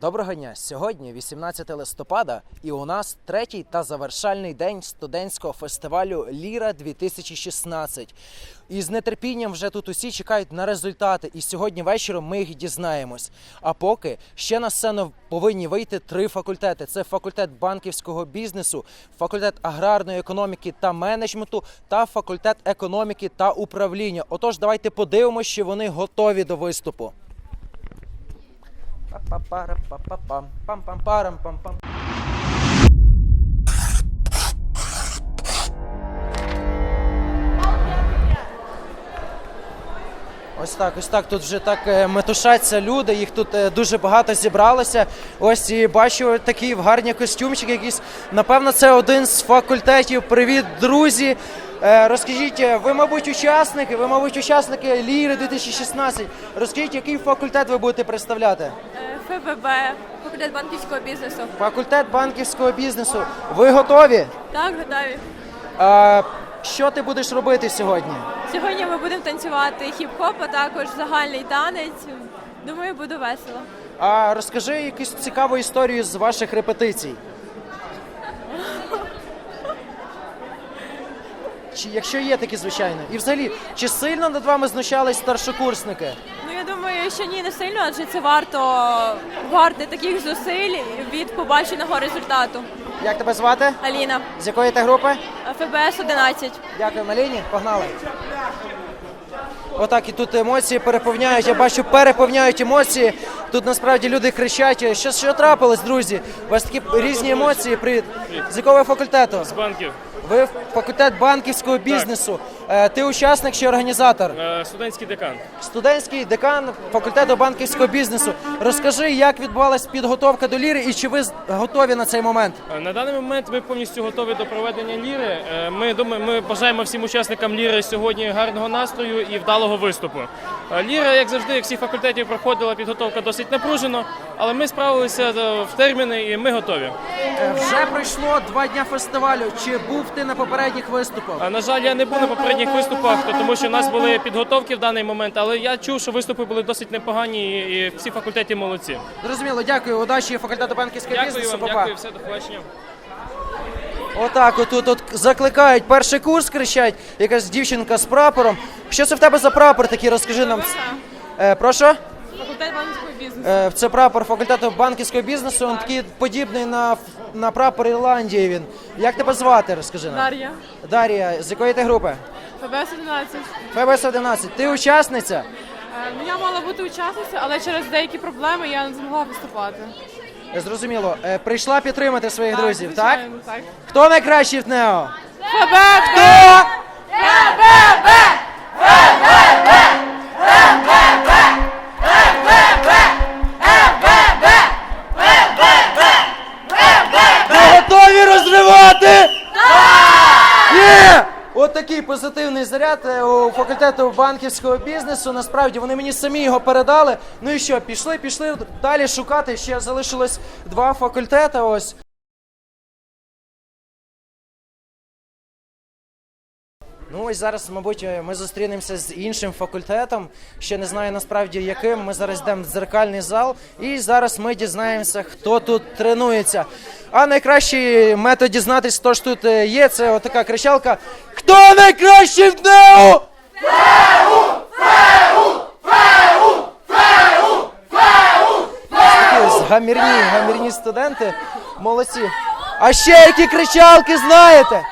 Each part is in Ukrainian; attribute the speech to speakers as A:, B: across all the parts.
A: Доброго дня! Сьогодні 18 листопада, і у нас третій та завершальний день студентського фестивалю Ліра 2016. І з нетерпінням вже тут усі чекають на результати. І сьогодні вечором ми їх дізнаємось. А поки ще на сцену повинні вийти три факультети: це факультет банківського бізнесу, факультет аграрної економіки та менеджменту, та факультет економіки та управління. Отож, давайте подивимося, чи вони готові до виступу. Па-па-пара-па-па-пам, пам-пам-парам-пам-пам. Ось так, ось так. Тут вже так е, метушаться люди, їх тут е, дуже багато зібралося. Ось і бачу такі гарні костюмчики якісь. Напевно, це один з факультетів. Привіт, друзі! Е, Розкажіть, е, ви, мабуть, учасники, ви, мабуть, учасники Ліри 2016. Розкажіть, який факультет ви будете представляти?
B: Е, ФББ, факультет банківського бізнесу.
A: Факультет банківського бізнесу. Ви готові?
B: Так, готові.
A: А, що ти будеш робити сьогодні?
B: Сьогодні ми будемо танцювати хіп-хоп, а також загальний танець. Думаю, буде весело.
A: А розкажи якусь цікаву історію з ваших репетицій. Чи якщо є такі, звичайно. І взагалі, чи сильно над вами знущались старшокурсники?
B: Ну я думаю, що ні, не сильно, адже це варто варте таких зусиль від побаченого результату.
A: Як тебе звати?
B: Аліна,
A: З якої ти групи?
B: ФБС 11.
A: Дякую, Маліні. Погнали. Отак і тут емоції переповняють. Я бачу, переповняють емоції. Тут насправді люди кричать. Що, що трапилось, друзі? У вас такі різні емоції. Привіт. З якого ви факультету?
C: З банків.
A: Ви факультет банківського бізнесу. Е, Ти учасник чи організатор?
C: Е, Студентський декан.
A: Студентський декан факультету банківського бізнесу. Розкажи, як відбувалась підготовка до ліри і чи ви готові на цей момент?
C: Е, На даний момент ми повністю готові до проведення ліри. Ми думаємо, ми бажаємо всім учасникам ліри сьогодні гарного настрою і вдалого виступу. Ліра, як завжди, як всіх факультетів, проходила підготовка досить напружено, але ми справилися в терміни і ми готові.
A: Вже пройшло два дня фестивалю. Чи був ти на попередніх виступах?
C: На жаль, я не був на попередніх виступах, то- тому що в нас були підготовки в даний момент, але я чув, що виступи були досить непогані і всі факультети молодці.
A: Зрозуміло, дякую. Удачі факультету банківського
C: Дякую
A: бізнесу.
C: вам,
A: Па-па.
C: дякую, все, до побачення.
A: Отак, отут от закликають. Перший курс кричать, якась дівчинка з прапором. Що це в тебе за прапор такий? Розкажи нам. Е, прошу?
B: Факультет банківського бізнесу.
A: Е, це прапор факультету банківського бізнесу. Він такий подібний на, на прапор Ірландії. Він. Як тебе звати? Розкажи нам.
B: Дар'я.
A: Дар'я, з якої ти групи?
B: ФБС 11.
A: ФБС 11. Ти учасниця?
B: Ну я мала бути учасницею, але через деякі проблеми я не змогла виступати.
A: Е, Зрозуміло. Е, прийшла підтримати своїх друзів, так?
B: звичайно, так?
A: Хто найкращий в НЕО?
B: ФБ!
A: Хто? Ви у банківського бізнесу. Насправді вони мені самі його передали. Ну і що, пішли, пішли далі шукати. Ще залишилось два факультети. Ось. Ну ось зараз, мабуть, е, ми зустрінемося з іншим факультетом. Ще не знаю насправді яким. Ми зараз йдемо в дзеркальний зал, і зараз ми дізнаємося, хто тут тренується. А найкращий метод дізнатись, хто ж тут е, є, це отака кричалка. Хто найкращий в НЕУ? Гамірні, гамірні студенти. Молодці. А ще які кричалки знаєте?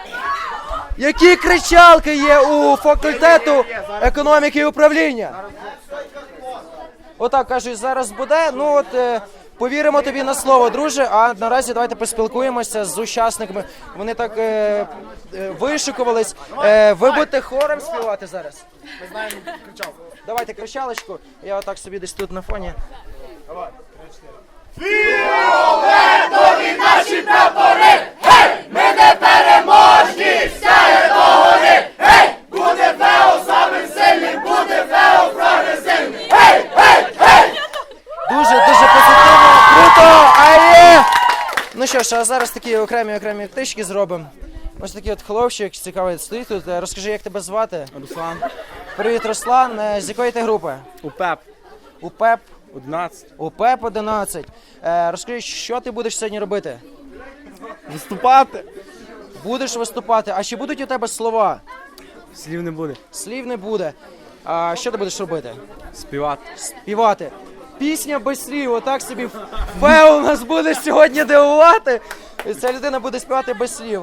A: Які кричалки є у факультету економіки і управління? Отак кажуть, зараз буде. Ну от е, повіримо тобі на слово, друже. А наразі давайте поспілкуємося з учасниками. Вони так е, е, вишикувались. Е, ви будете хором співати зараз? Ми знаємо кричалку. Давайте кричалочку. Я отак собі десь тут на фоні. Дуже дуже позитивно, круто! Ає! Ну що ж, а зараз такі окремі окремі птички зробимо. Ось такий от хлопчик цікавий стоїть тут. Е, Розкажи, як тебе звати?
D: Руслан,
A: Привіт, Руслан. Е, З якої ти групи?
D: УПЕП.
A: УПЕП.
D: 11.
A: У ПЕП 11. Е, розкажи, що ти будеш сьогодні робити?
D: Виступати?
A: Будеш виступати, а чи будуть у тебе слова?
D: Слів не буде.
A: Слів не буде. А що ти будеш робити?
D: Співати.
A: Співати. Пісня без слів, отак собі Фео нас буде сьогодні дивувати. І ця людина буде співати без слів.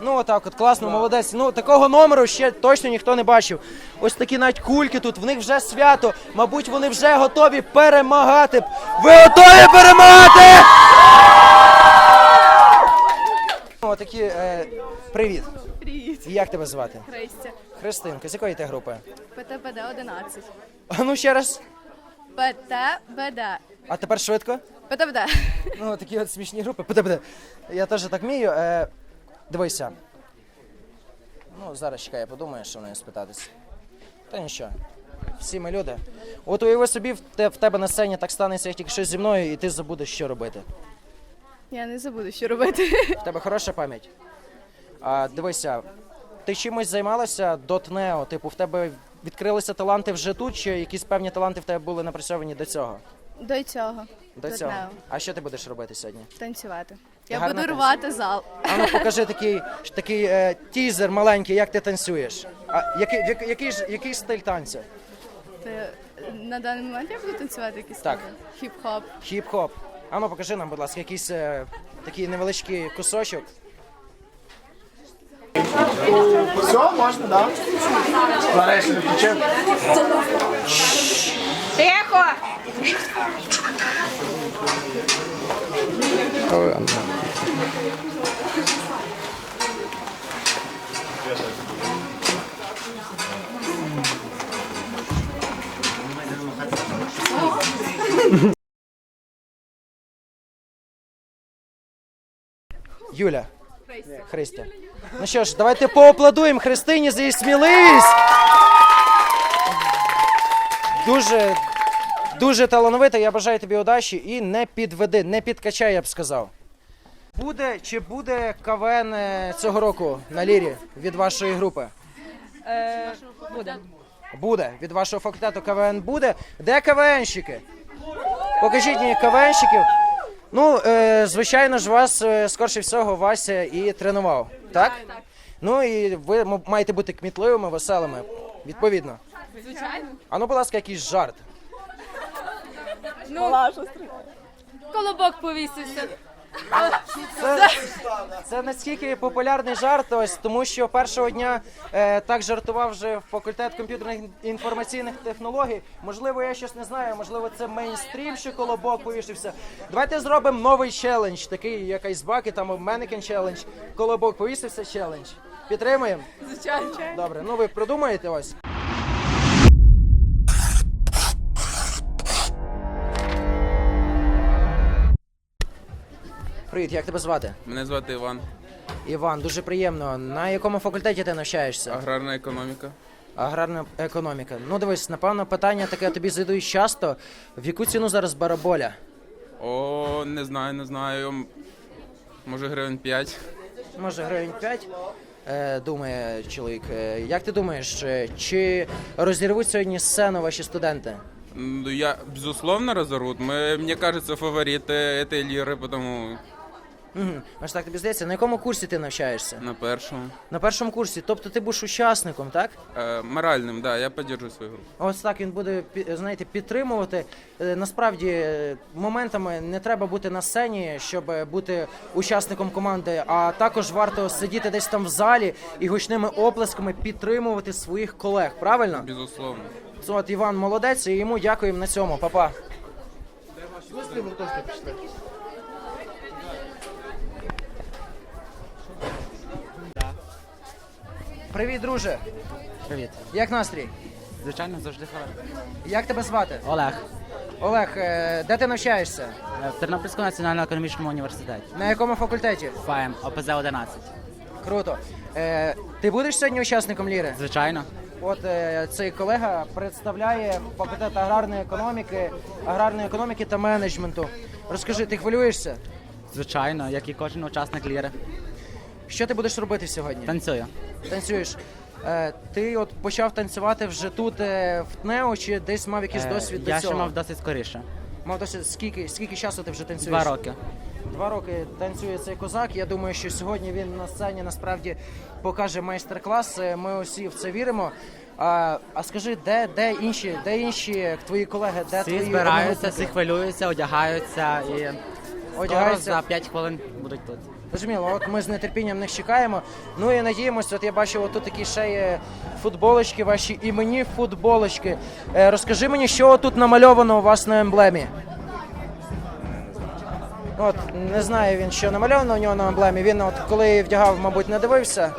A: Ну отак, от класно, молодець. Ну такого номеру ще точно ніхто не бачив. Ось такі навіть кульки тут, в них вже свято. Мабуть, вони вже готові перемагати. Ви готові перемагати? Отакі, е, привіт.
E: Привіт,
A: Як тебе звати?
E: Христя.
A: Христинка, з якої ти групи?
E: ПТБД 11.
A: А ну ще раз.
E: ПТБД.
A: А тепер швидко.
E: ПТБД.
A: Ну, такі от смішні групи. Подивіться, Я теж так вмію. Е, дивися. Ну, зараз чекай, я подумаю, що в неї спитатися. Та нічого. Всі ми люди. От уяви собі, в, те, в тебе на сцені так станеться, як тільки щось зі мною, і ти забудеш, що робити.
E: Я не забуду, що робити.
A: В тебе хороша пам'ять. А, дивися, ти чимось займалася до ТНЕО? Типу, в тебе відкрилися таланти вже тут, чи якісь певні таланти в тебе були напрацьовані до цього?
E: До цього.
A: До
E: До
A: цього.
E: ТНЕО.
A: А що ти будеш робити сьогодні?
E: Танцювати. Я
A: гарно
E: буду
A: танцюєш?
E: рвати зал.
A: А ну покажи такий, такий е, тізер маленький, як ти танцюєш. А який, як- який, ж- який стиль танцю?
E: Ти- На даний момент я буду танцювати якийсь
A: Так.
E: хіп-хоп.
A: Хіп-хоп. А ну покажи нам, будь ласка, якийсь е, такий невеличкий кусочок.
F: Все, можна, да? Нарешті не включив.
A: Юля. Христя. Ну що ж, давайте поаплодуємо Христині за її сміливість. Дуже, дуже талановита. Я бажаю тобі удачі і не підведи, не підкачай, я б сказав. Буде чи буде КВН е, цього року на лірі від вашої групи?
B: Е, буде.
A: Буде. Від вашого факультету КВН буде. Де КВНщики? Покажіть мені КВНщиків. Ну, е, звичайно ж, вас е, скорше всього Вася і тренував. Так? Ну і ви м- маєте бути кмітливими, веселими. Відповідно.
B: Звичайно.
A: А ну, будь ласка, якийсь жарт.
B: Ну, Колобок повісився.
A: Це, це наскільки популярний жарт, ось тому що першого дня е, так жартував вже факультет комп'ютерних інформаційних технологій. Можливо, я щось не знаю, можливо, це мейнстрім, що колобок повішився. Давайте зробимо новий челендж, такий як айсбаки, там Mannequin челендж. Колобок повісився челендж. Підтримуємо?
B: Звичайно.
A: Добре, ну ви продумаєте ось. Привіт, як тебе звати?
G: Мене звати Іван.
A: Іван, дуже приємно. На якому факультеті ти навчаєшся?
G: Аграрна економіка.
A: Аграрна економіка. Ну дивись, напевно, питання таке тобі задають часто. В яку ціну зараз бараболя?
G: О, не знаю, не знаю. М- Може гривень 5.
A: Може, гривень 5? Е, думає чоловік. Е, як ти думаєш, е, чи розірвуть сьогодні сцену ваші студенти?
G: Ну, я, безусловно, разорвут. Мы, мне кажется, фавориты этой лиры, потому
A: Угу. Аж так тобі здається, на якому курсі ти навчаєшся?
G: на першому.
A: На першому курсі. Тобто ти будеш учасником, так?
G: Э, моральным, да, я поддерживаю свою группу.
A: Ось так він буде пі- знаєте, підтримувати. Е, Насправді е, моментами не треба бути на сцені, щоб е, бути учасником команди, а також варто сидіти десь там в залі і гучними оплесками підтримувати своїх колег. Правильно?
G: Безусловно.
A: От Іван молодець, і йому дякуємо на цьому. Па-па. Привіт, друже.
H: Привіт.
A: Як настрій?
H: Звичайно, завжди хорошо.
A: Як тебе звати?
H: Олег.
A: Олег, е, де ти навчаєшся?
H: Е, В Тернопільському національному економічному університеті.
A: На якому факультеті?
H: ФАЕМ, ОПЗ 11.
A: Круто. Е, ти будеш сьогодні учасником ліри?
H: Звичайно.
A: От е, цей колега представляє факультет аграрної економіки, аграрної економіки та менеджменту. Розкажи, ти хвилюєшся?
H: Звичайно, як і кожен учасник ліри.
A: Що ти будеш робити сьогодні?
H: Танцюю.
A: Танцюєш. Е, ти от почав танцювати вже тут, е, в ТНЕО, чи десь мав якийсь
H: Е,
A: досвід
H: Я ще
A: цього?
H: мав досить скоріше.
A: Мав досвід, скільки, скільки часу ти вже танцюєш?
H: Два роки.
A: Два роки танцює цей козак. Я думаю, що сьогодні він на сцені насправді покаже майстер-клас. Е, Ми усі в це віримо. А, а скажи, де, де інші, де інші твої колеги, де
H: Всі
A: твої
H: збираються, всі хвилюються, одягаються і скоро
A: одягаються?
H: за 5 хвилин будуть тут.
A: Зрозуміло, от ми з нетерпінням них чекаємо. Ну і надіємося, от я бачив, отут такі ще є футболочки, ваші іменні футболочки. Е, розкажи мені, що тут намальовано у вас на емблемі. От, не знаю він, що намальовано у нього на емблемі. Він от коли вдягав, мабуть, не дивився.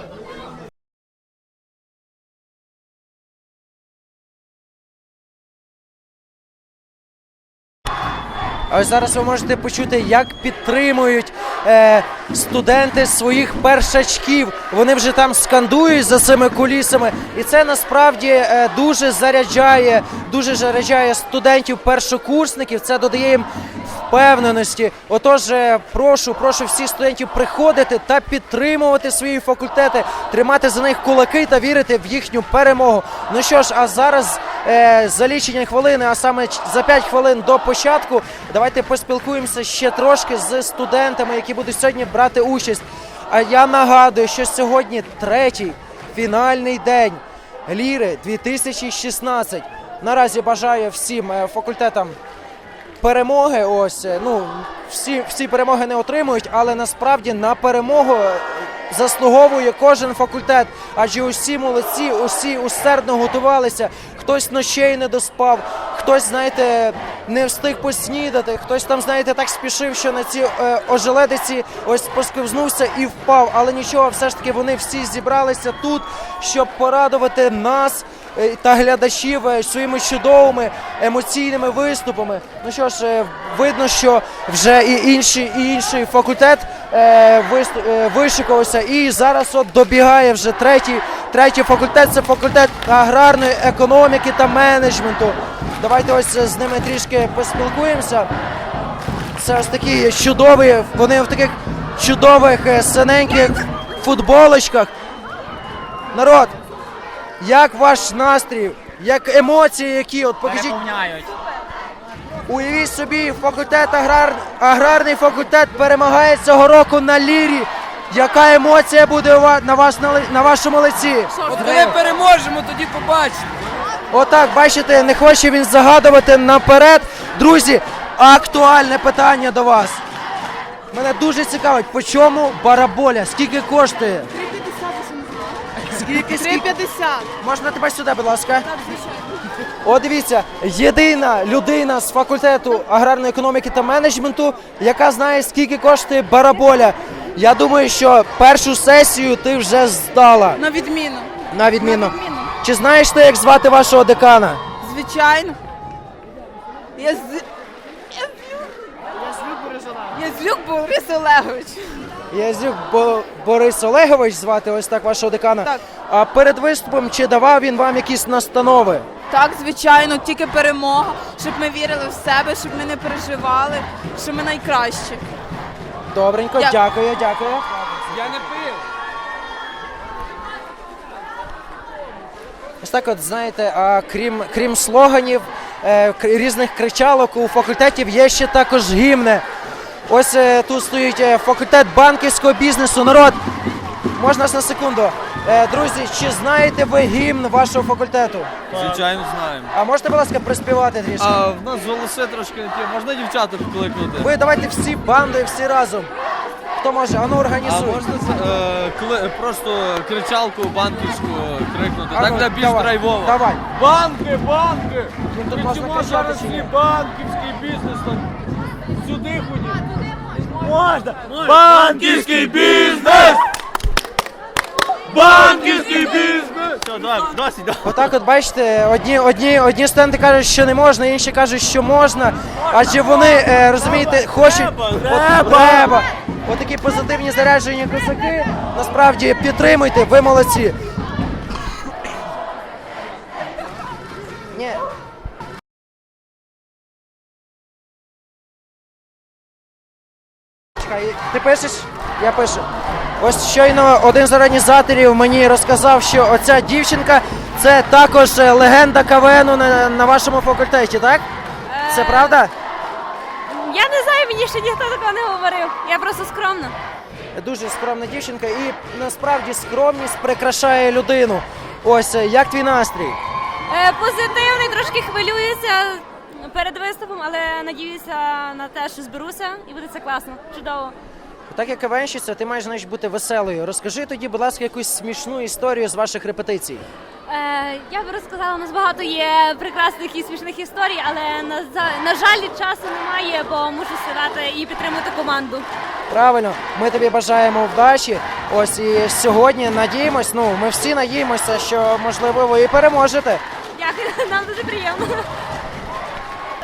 A: А ось зараз ви можете почути, як підтримують е, студенти своїх першачків. Вони вже там скандують за цими кулісами, і це насправді е, дуже заряджає, дуже заряджає студентів першокурсників. Це додає їм впевненості. Отож, е, прошу, прошу всіх студентів приходити та підтримувати свої факультети, тримати за них кулаки та вірити в їхню перемогу. Ну що ж, а зараз за лічені хвилини, а саме за 5 хвилин до початку, давайте поспілкуємося ще трошки з студентами, які будуть сьогодні брати участь. А я нагадую, що сьогодні третій фінальний день Ліри 2016. Наразі бажаю всім е, факультетам перемоги. Ось е, ну всі, всі перемоги не отримують, але насправді на перемогу е, заслуговує кожен факультет. Адже усі молодці, усі усердно готувалися. Хтось ночей не доспав, хтось, знаєте, не встиг поснідати, хтось там, знаєте, так спішив, що на ці е, ожеледиці ось посковзнувся і впав. Але нічого, все ж таки вони всі зібралися тут, щоб порадувати нас е, та глядачів е, своїми чудовими емоційними виступами. Ну що ж, е, видно, що вже і інший, і інший факультет вишикувався, і зараз от добігає вже третій, третій факультет. Це факультет аграрної економіки та менеджменту. Давайте ось з ними трішки поспілкуємося. Це ось такі чудові, вони в таких чудових е, синеньких футболочках. Народ, як ваш настрій? Як емоції, які от покажіть,
H: Переповняють.
A: Уявіть собі, факультет аграр, аграрний факультет перемагає цього року на лірі. Яка емоція буде на вас на, на вашому лиці?
I: От коли переможемо, тоді побачите.
A: Отак, бачите, не хоче він загадувати наперед. Друзі, актуальне питання до вас. Мене дуже цікавить, по чому бараболя? Скільки коштує? 3,50 Скільки, скільки?
E: 3,50.
A: Можна тебе сюди, будь ласка? О, дивіться, єдина людина з факультету аграрної економіки та менеджменту, яка знає, скільки коштує бараболя. Я думаю, що першу сесію ти вже здала.
I: На відміну.
A: На відміну.
I: На відміну.
A: Чи знаєш ти, як звати вашого декана?
I: Звичайно. Я з... Я Язлюк Борис Олегович.
A: Язюк Бо- Борис Олегович звати ось так вашого декана.
I: Так.
A: А перед виступом чи давав він вам якісь настанови?
I: Так, звичайно, тільки перемога, щоб ми вірили в себе, щоб ми не переживали, що ми найкращі.
A: Добренько,
I: Дя-
A: дякую, дякую.
I: Я не пив.
A: Ось так, от знаєте, а крім, крім слоганів, е, к- різних кричалок у факультетів є ще також гімни. Ось е, тут стоїть е, факультет банківського бізнесу. Народ, можна на секунду. Е, друзі, чи знаєте ви гімн вашого факультету?
D: Звичайно, знаємо.
A: А можете, будь ласка, приспівати трішки?
D: А в нас голоси трошки не ті. Можна дівчата покликнути?
A: Ви давайте всі бандою, всі разом. Хто може? Ану
D: А
A: організуй.
D: можна це, е, кли- просто кричалку банківську крикнути?
A: Ану,
D: так буде більш
A: давай,
D: драйвово.
A: Давай.
D: Банки, банки!
A: Він тут можна кричати
D: зараз
A: чи ні?
D: свій банківський бізнес там сюди ходіть? Можна! Банківський бізнес! Банківський бізнес! Все, давай, досить, давай.
A: Отак, от бачите, одні, одні, одні студенти кажуть, що не можна, інші кажуть, що можна. Адже вони е, розумієте, хочуть
D: Треба,
A: От
D: треба.
A: треба. Отакі позитивні заряджені козаки. Насправді підтримуйте, ви молодці. Ні. Чекай, ти пишеш? Я пишу. Ось щойно один з організаторів мені розказав, що оця дівчинка це також е, легенда КВНу на, на вашому факультеті, так? Це правда?
J: Я не знаю, мені ще ніхто такого не говорив. Я просто скромна.
A: Дуже скромна дівчинка, і насправді скромність прикрашає людину. Ось е, як твій настрій?
J: Е, позитивний, трошки хвилююся перед виступом, але надіюся на те, що зберуся і буде це класно. Чудово.
A: Так як КВНщиця, ти маєш значить, бути веселою. Розкажи тоді, будь ласка, якусь смішну історію з ваших репетицій.
J: Е, я би розказала, у нас багато є прекрасних і смішних історій, але на, на жаль, часу немає, бо мушу сідати і підтримувати команду.
A: Правильно, ми тобі бажаємо вдачі. Ось і сьогодні надіємось. Ну, ми всі надіємося, що можливо ви і переможете.
J: Дякую, нам дуже приємно.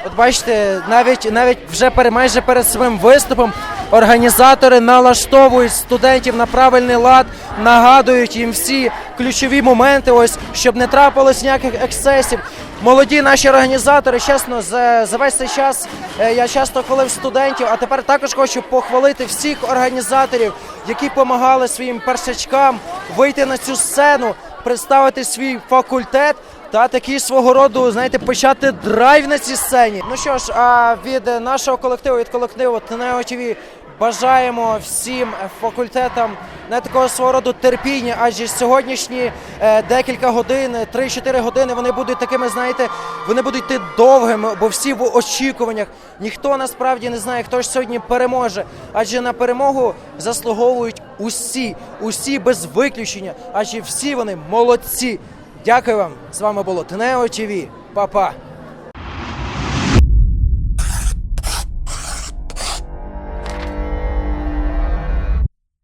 A: От бачите, навіть навіть вже пере, майже перед своїм виступом організатори налаштовують студентів на правильний лад, нагадують їм всі ключові моменти, ось щоб не трапилось ніяких ексцесів. Молоді наші організатори, чесно, за, за весь цей час е, я часто хвалив студентів, а тепер також хочу похвалити всіх організаторів, які допомагали своїм першачкам вийти на цю сцену, представити свій факультет та такий свого роду, знаєте, почати драйв на цій сцені. Ну що ж, а від нашого колективу, від колективу ТНЕО ТВ бажаємо всім факультетам не такого свого роду терпіння, адже сьогоднішні е, декілька годин, е, 3-4 години, вони будуть такими, знаєте, вони будуть йти довгими, бо всі в очікуваннях. Ніхто насправді не знає, хто ж сьогодні переможе. Адже на перемогу заслуговують усі, усі без виключення, адже всі вони молодці. Дякую вам. З вами було ТНЕО ТВ. Па-па.